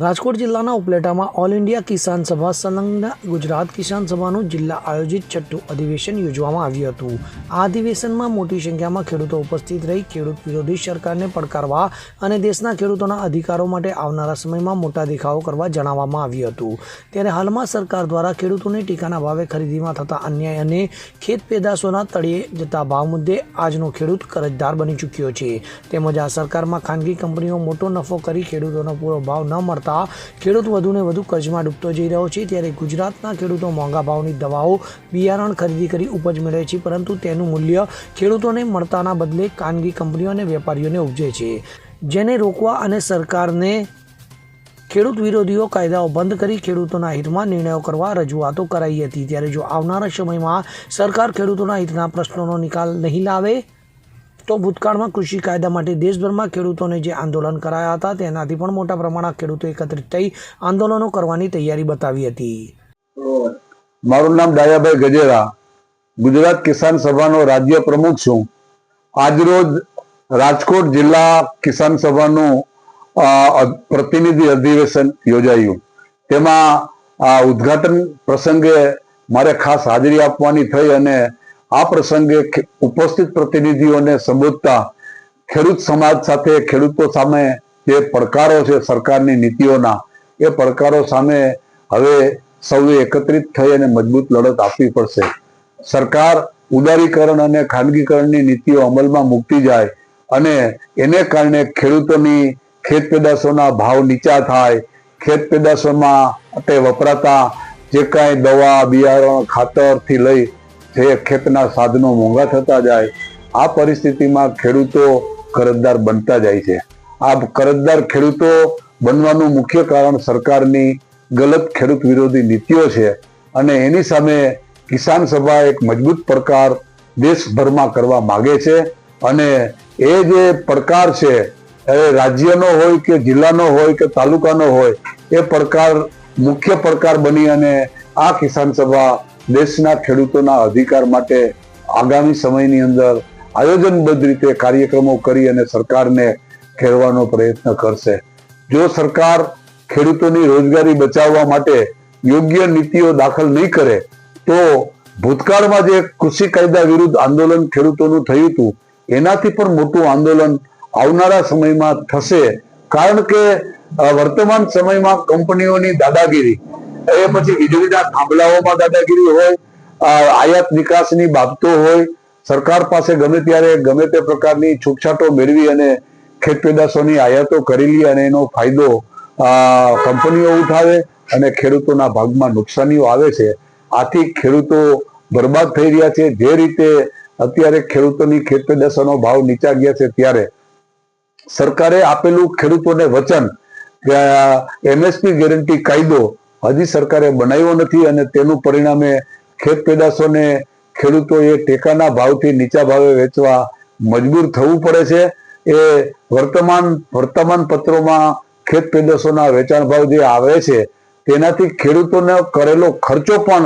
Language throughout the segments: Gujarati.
રાજકોટ જિલ્લાના ઉપલેટામાં ઓલ ઇન્ડિયા કિસાન સભા સંલગ્ન ગુજરાત કિસાન સભાનું જિલ્લા આયોજિત છઠ્ઠું અધિવેશન યોજવામાં આવ્યું હતું. આ અધિવેશનમાં મોટી સંખ્યામાં ખેડૂતો ઉપસ્થિત રહી ખેડૂત વિરોધી સરકારને પડકારવા અને દેશના ખેડૂતોના અધિકારો માટે આવનારા સમયમાં મોટા દેખાવો કરવા જણાવવામાં આવ્યું હતું. ત્યારે હાલમાં સરકાર દ્વારા ખેડૂતોને ટેકાના ભાવે ખરીદીમાં થતા અન્યાય અને ખેત પેદાશોના તળિયે જતા ભાવ મુદ્દે આજનો ખેડૂત કરજદાર બની ચૂક્યો છે. તેમજ આ સરકારમાં ખાનગી કંપનીઓ મોટો નફો કરી ખેડૂતોનો પૂરો ભાવ ન મળતા ખેડૂત વધુને વધુ કર્જમાં ડૂબતો જઈ રહ્યો છે. ત્યારે ગુજરાતના ખેડૂતો મોંઘા ભાવની દવાઓ, બિયારણ ખરીદી કરી ઉપજ મેળવે છે, પરંતુ તેનું મૂલ્ય ખેડૂતોને મળતાના બદલે ખાનગી કંપનીઓ અને વેપારીઓને ઉપજે છે. જેને રોકવા અને સરકારને ખેડૂત વિરોધીઓ કાયદાઓ બંધ કરી ખેડૂતોના હિતમાં નિર્ણયો કરવા રજૂઆતો કરાઈ હતી. ત્યારે જો આવનારા સમયમાં સરકાર ખેડૂતોના હિતના પ્રશ્નોનો નિકાલ નહીં લાવે તો ભૂતકાળમાં કૃષિ કાયદા માટે દેશભરમાં ખેડૂતોને જે આંદોલન કરાયા હતા, તેનાથી પણ મોટા પ્રમાણમાં ખેડૂતો એકત્રિત થઈ આંદોલનો કરવાની તૈયારી બતાવી હતી. મારું નામ ડાયાભાઈ ગજેરા. ગુજરાત કિસાન સભાનો રાજ્ય પ્રમુખ છું. આજરોજ રાજકોટ જિલ્લા કિસાન સભાનું પ્રતિનિધિ અધિવેશન યોજાયું. તેમાં આ ઉદ્ઘાટન પ્રસંગે મારે ખાસ હાજરી આપવાની થઈ અને આ પ્રસંગે ઉપસ્થિત પ્રતિનિધિઓને સંબોધતા ખેડૂત સમાજ સાથે, ખેડૂતો સામે જે પડકારો છે સરકારની નીતિઓના, એ પડકારો સામે હવે સૌએ એકત્રિત થઈ અને મજબૂત લડત આપવી પડશે. સરકાર ઉદારીકરણ અને ખાનગીકરણની નીતિઓ અમલમાં મૂકતી જાય અને એને કારણે ખેડૂતોની ખેત પેદાશોના ભાવ નીચા થાય, ખેત પેદાશોમાં તે વપરાતા જે કાંઈ દવા, બિયારણ, ખાતરથી લઈ જે ખેતના સાધનો મોંઘા થતા જાય, આ પરિસ્થિતિમાં ખેડૂતો કરજદાર બનતા જાય છે. આ કરજદાર ખેડૂતો બનવાનું મુખ્ય કારણ સરકારની ગલત ખેડૂત વિરોધી નીતિઓ છે અને એની સામે કિસાન સભા એક મજબૂત પડકાર દેશભરમાં કરવા માગે છે અને એ જે પડકાર છે, એ રાજ્યનો હોય કે જિલ્લાનો હોય કે તાલુકાનો હોય, એ પડકાર મુખ્ય પડકાર બની અને આ કિસાન સભા દેશના ખેડૂતોના અધિકાર માટે આગામી સમયની અંદર આયોજનબદ્ધ રીતે કાર્યક્રમો કરી અને સરકારને ખેડવાનો પ્રયત્ન કરશે. જો સરકાર ખેડૂતોની રોજગારી બચાવવા માટે યોગ્ય નીતિઓ દાખલ નહીં કરે, તો ભૂતકાળમાં જે કૃષિ કાયદા વિરુદ્ધ આંદોલન ખેડૂતોનું થયું હતું, એનાથી પણ મોટું આંદોલન આવનારા સમયમાં થશે. કારણ કે વર્તમાન સમયમાં કંપનીઓની દાદાગીરી એ પછી વીજળીના થાંભલાઓમાં દાદાગીરી હોય આયાત નિકાસની બાબતો હોય, સરકાર પાસે ગમે ત્યારે ગમે તે પ્રકારની છૂટછાટો મેળવી અને ખેત પેદાશોની આયાતો કરી લે અને એનો ફાયદો કંપનીઓ ઉઠાવે અને ખેડૂતોના ભાગમાં નુકસાનીઓ આવે છે. આથી ખેડૂતો બરબાદ થઈ રહ્યા છે. જે રીતે અત્યારે ખેડૂતોની ખેત પેદાશોનો ભાવ નીચા ગયા છે ત્યારે સરકારે આપેલું ખેડૂતોને વચન એમએસપી ગેરંટી કાયદો હજી સરકારે બનાવ્યો નથી અને તેનું પરિણામે ખેત પેદાશોને ખેડૂતોએ ટેકાના ભાવથી નીચા ભાવે વેચવા મજબૂર થવું પડે છે. એ વર્તમાન વર્તમાન પત્રોમાં ખેત પેદાશોના વેચાણ ભાવ જે આવે છે, તેનાથી ખેડૂતોને કરેલો ખર્ચો પણ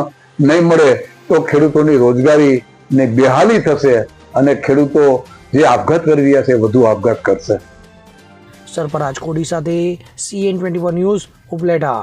નહીં મળે તો ખેડૂતોની રોજગારી ને બેહાલી થશે અને ખેડૂતો જે આપઘાત કરી રહ્યા છે વધુ આપઘાત કરશે. સરપરાજ કોડી સાથે CN twenty one news Upleta.